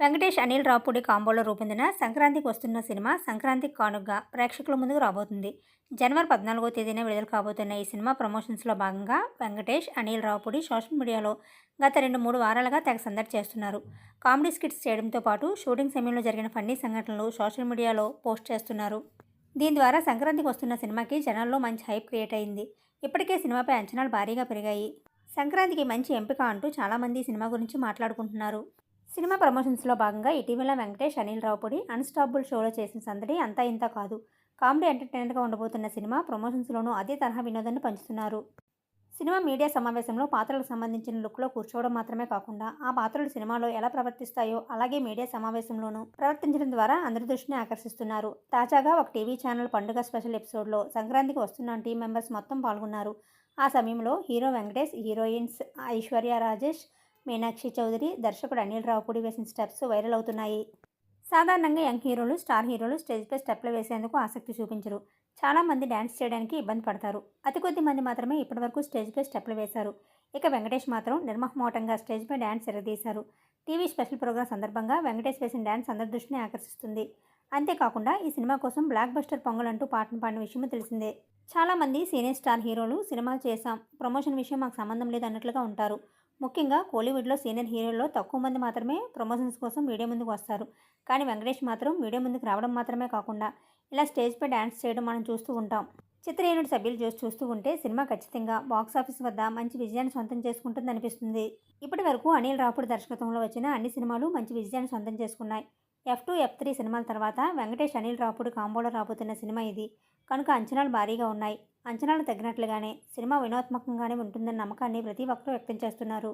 వెంకటేష్ అనిల్ రాపూడి కాంబోలో రూపొందిన సంక్రాంతికి వస్తున్న సినిమా సంక్రాంతికి కానుగ్గా ప్రేక్షకుల ముందుకు రాబోతుంది. జనవరి పద్నాలుగో తేదీన విడుదల కాబోతున్న ఈ సినిమా ప్రమోషన్స్లో భాగంగా వెంకటేష్ అనిల్ రావుపూడి సోషల్ మీడియాలో గత రెండు మూడు వారాలుగా తెగ సందడి చేస్తున్నారు. కామెడీ స్కిట్స్ చేయడంతో పాటు షూటింగ్ సమయంలో జరిగిన ఫన్నీ సంఘటనలు సోషల్ మీడియాలో పోస్ట్ చేస్తున్నారు. దీని ద్వారా సంక్రాంతికి వస్తున్న సినిమాకి జనాల్లో మంచి హైప్ క్రియేట్ అయింది. ఇప్పటికే సినిమాపై అంచనాలు భారీగా పెరిగాయి. సంక్రాంతికి మంచి ఎంపిక అంటూ చాలామంది సినిమా గురించి మాట్లాడుకుంటున్నారు. సినిమా ప్రమోషన్స్లో భాగంగా ఇటీవల వెంకటేష్ అనిల్ రావుపూడి అన్స్టాపుల్ షోలో చేసిన సందడి అంతా ఇంత కాదు. కామెడీ ఎంటర్టైనర్గా ఉండబోతున్న సినిమా ప్రమోషన్స్లోనూ అదే తరహా వినోదాన్ని పంచుతున్నారు. సినిమా మీడియా సమావేశంలో పాత్రలకు సంబంధించిన లుక్లో కూర్చోవడం మాత్రమే కాకుండా ఆ పాత్రలు సినిమాలో ఎలా ప్రవర్తిస్తాయో అలాగే మీడియా సమావేశంలోనూ ప్రవర్తించడం ద్వారా అందరి దృష్టిని ఆకర్షిస్తున్నారు. తాజాగా ఒక టీవీ ఛానల్ పండుగ స్పెషల్ ఎపిసోడ్లో సంక్రాంతికి వస్తున్న టీం మెంబర్స్ మొత్తం పాల్గొన్నారు. ఆ సమయంలో హీరో వెంకటేష్ హీరోయిన్స్ ఐశ్వర్య రాజేష్ మీనాక్షి చౌదరి దర్శకుడు అనిల్ రావుపూడి వేసిన స్టెప్స్ వైరల్ అవుతున్నాయి. సాధారణంగా యంగ్ హీరోలు స్టార్ హీరోలు స్టేజ్పై స్టెప్లు వేసేందుకు ఆసక్తి చూపించరు. చాలామంది డ్యాన్స్ చేయడానికి ఇబ్బంది పడతారు. అతి కొద్ది మంది మాత్రమే ఇప్పటివరకు స్టేజ్పై స్టెప్లు వేశారు. ఇక వెంకటేష్ మాత్రం నిర్మహమోటంగా స్టేజ్పై డ్యాన్స్ ఎరగదీశారు టీవీ స్పెషల్ ప్రోగ్రాం సందర్భంగా వెంకటేష్ వేసిన డ్యాన్స్ అందరి దృష్టిని ఆకర్షిస్తుంది. అంతేకాకుండా ఈ సినిమా కోసం బ్లాక్ బస్టర్ పొంగల్ అంటూ పాటను పాడిన విషయం తెలిసిందే. చాలామంది సీనియర్ స్టార్ హీరోలు సినిమాలు చేశాం ప్రమోషన్ విషయం మాకు సంబంధం లేదు అన్నట్లుగా ఉంటారు. ముఖ్యంగా కోలీవుడ్లో సీనియర్ హీరోల్లో తక్కువ మంది మాత్రమే ప్రమోషన్స్ కోసం మీడియా ముందుకు వస్తారు. కానీ వెంకటేష్ మాత్రం మీడియా ముందుకు రావడం మాత్రమే కాకుండా ఇలా స్టేజ్పై డ్యాన్స్ చేయడం మనం చూస్తూ ఉంటాం. చిత్ర యూనిట్ సభ్యులు చూసి చూస్తూ ఉంటే సినిమా ఖచ్చితంగా బాక్స్ ఆఫీస్ వద్ద మంచి విజయాన్ని సొంతం చేసుకుంటుంది అనిపిస్తుంది ఇప్పటి వరకు అనిల్ రాపుడు దర్శకత్వంలో వచ్చిన అన్ని సినిమాలు మంచి విజయాన్ని సొంతం చేసుకున్నాయి. ఎఫ్ టూ ఎఫ్ త్రీ సినిమాల తర్వాత వెంకటేష్ అనిల్ రాపుడు కాంబోలో రాబోతున్న సినిమా ఇది. కనుక అంచనాలు భారీగా ఉన్నాయి. అంచనాలు తగ్గినట్లుగానే సినిమా వినోత్మకంగానే ఉంటుందన్న నమ్మకాన్ని ప్రతి ఒక్కరూ వ్యక్తం చేస్తున్నారు.